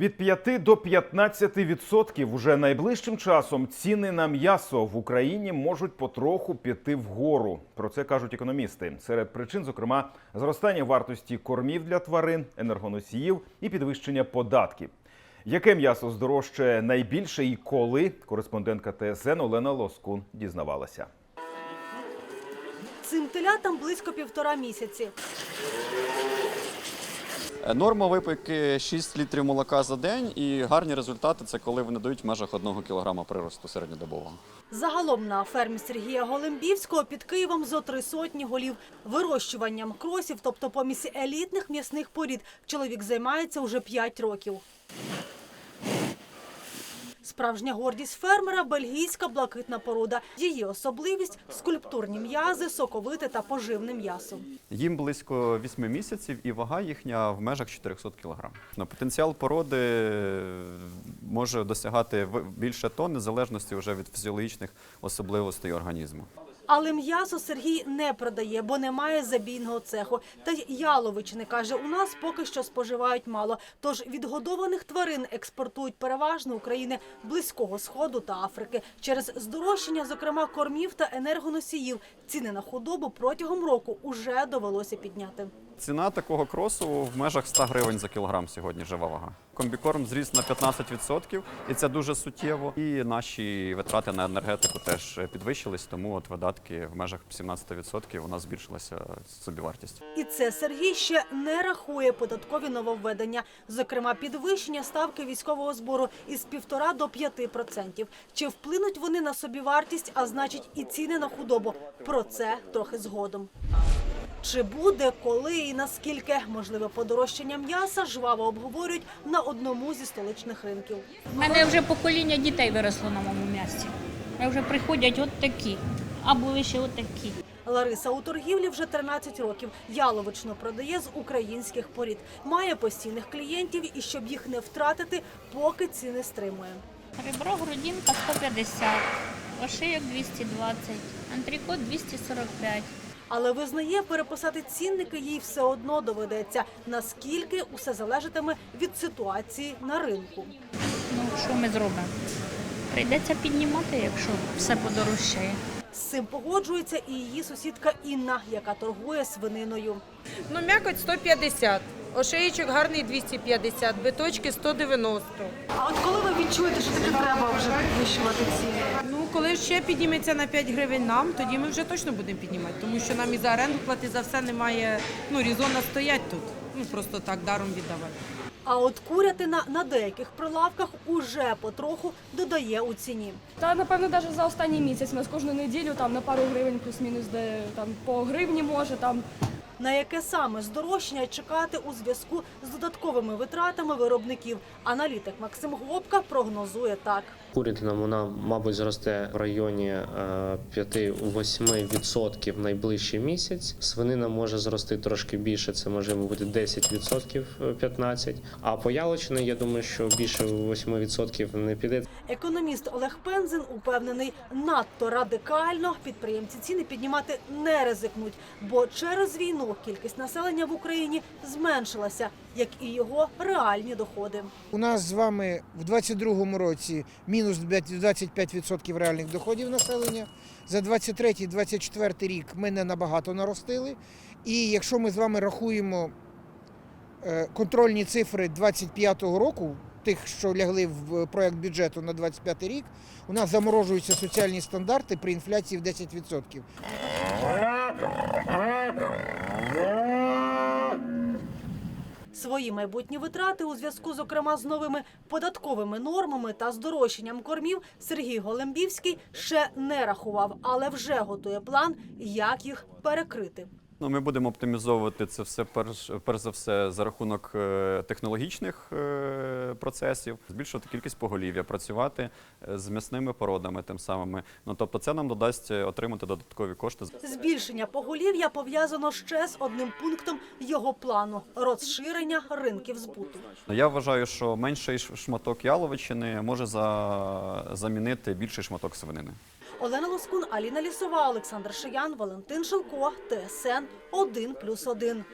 Від 5 до 15 відсотків уже найближчим часом ціни на м'ясо в Україні можуть потроху піти вгору. Про це кажуть економісти. Серед причин, зокрема, зростання вартості кормів для тварин, енергоносіїв і підвищення податків. Яке м'ясо здорожчає найбільше і коли? Кореспондентка ТСН Олена Лоскун дізнавалася. Цим телятам близько півтора місяці. Норма випийки 6 літрів молока за день, і гарні результати це коли вони дають в межах 1 кілограма приросту середньодобового. Загалом на фермі Сергія Голембівського під Києвом зо три сотні голів. Вирощуванням кросів, тобто помісі елітних м'ясних порід, чоловік займається уже 5 років. Справжня гордість фермера – бельгійська блакитна порода. Її особливість – скульптурні м'язи, соковите та поживне м'ясо. Їм близько 8 місяців, і вага їхня в межах 400 кг. Потенціал породи е, може досягати більше тонн, в залежності вже від фізіологічних особливостей організму. Але м'ясо Сергій не продає, бо немає забійного цеху. Та й Яловичини, каже, у нас поки що споживають мало. Тож відгодованих тварин експортують переважно України Близького Сходу та Африки. Через здорожчання, зокрема, кормів та енергоносіїв, ціни на худобу протягом року уже довелося підняти. Ціна такого кросу в межах 100 гривень за кілограм сьогодні жива вага. Комбікорм зріс на 15%, і це дуже суттєво. І наші витрати на енергетику теж підвищились, тому от видатки в межах 17% у нас збільшилася собівартість. І це Сергій ще не рахує податкові нововведення, зокрема підвищення ставки військового збору із півтора до п'яти процентів. Чи вплинуть вони на собівартість, а значить і ціни на худобу? Про це трохи згодом. Чи буде, коли і наскільки можливе подорожчання м'яса жваво обговорюють на одному зі столичних ринків. У мене вже покоління дітей виросло на моєму м'ясі. Ми вже приходять от такі, а були ще от такі. Лариса у торгівлі вже 13 років. Яловичну продає з українських порід. Має постійних клієнтів і щоб їх не втратити, поки ціни стримує. Ребро грудинка 150, ошийок 220, антрикот 245. Але визнає, переписати цінники їй все одно доведеться. Наскільки усе залежатиме від ситуації на ринку. Ну, що ми зробимо? Прийдеться піднімати, якщо все подорожчає. З цим погоджується і її сусідка Інна, яка торгує свининою. Ну, м'якоть 150, ошеїчок гарний 250, биточки 190. А от коли ви відчуєте, що таки треба вже підвищувати ціни? Коли ще підніметься на 5 гривень нам, тоді ми вже точно будемо піднімати, тому що нам і за оренду плати за все немає, ну, різона стоять тут. Ну, просто так даром віддавати. А от курятина на деяких прилавках уже потроху додає у ціні. Та напевно навіть за останній місяць. У нас кожну неділю там на пару гривень плюс-мінус, де там по гривні може там. На яке саме здорожчання чекати у зв'язку з додатковими витратами виробників? Аналітик Максим Глобка прогнозує так. Курятина вона, мабуть, зросте в районі е, 5-8% в найближчий місяць. Свинина може зрости трошки більше, це може бути 10%, е, 15%. А по яловичині, я думаю, що більше 8% не піде. Економіст Олег Пензин упевнений, надто радикально підприємці ціни піднімати не ризикнуть, бо через війну кількість населення в Україні зменшилася, як і його реальні доходи. У нас з вами в 22-му році мінус 25% реальних доходів населення. За 23-24 рік ми не набагато наростили. І якщо ми з вами рахуємо е, контрольні цифри 25-го року, тих, що лягли в проект бюджету на 25 рік, у нас заморожуються соціальні стандарти при інфляції в 10%. Свої майбутні витрати у зв'язку, зокрема, з новими податковими нормами та здорожчанням кормів Сергій Голембівський ще не рахував, але вже готує план, як їх перекрити. Ну, ми будемо оптимізовувати це все перш, перш за все за рахунок е, технологічних е, процесів, збільшувати кількість поголів'я, працювати е, з м'ясними породами тим самими. Ну тобто, це нам додасть е, отримати додаткові кошти. Збільшення поголів'я пов'язано ще з одним пунктом його плану розширення ринків збуту. Я вважаю, що менший шматок яловичини може за, замінити більший шматок свинини. Олена Лоскун, Аліна Лісова, Олександр Шиян, Валентин Шилко, ТСН 1+,1.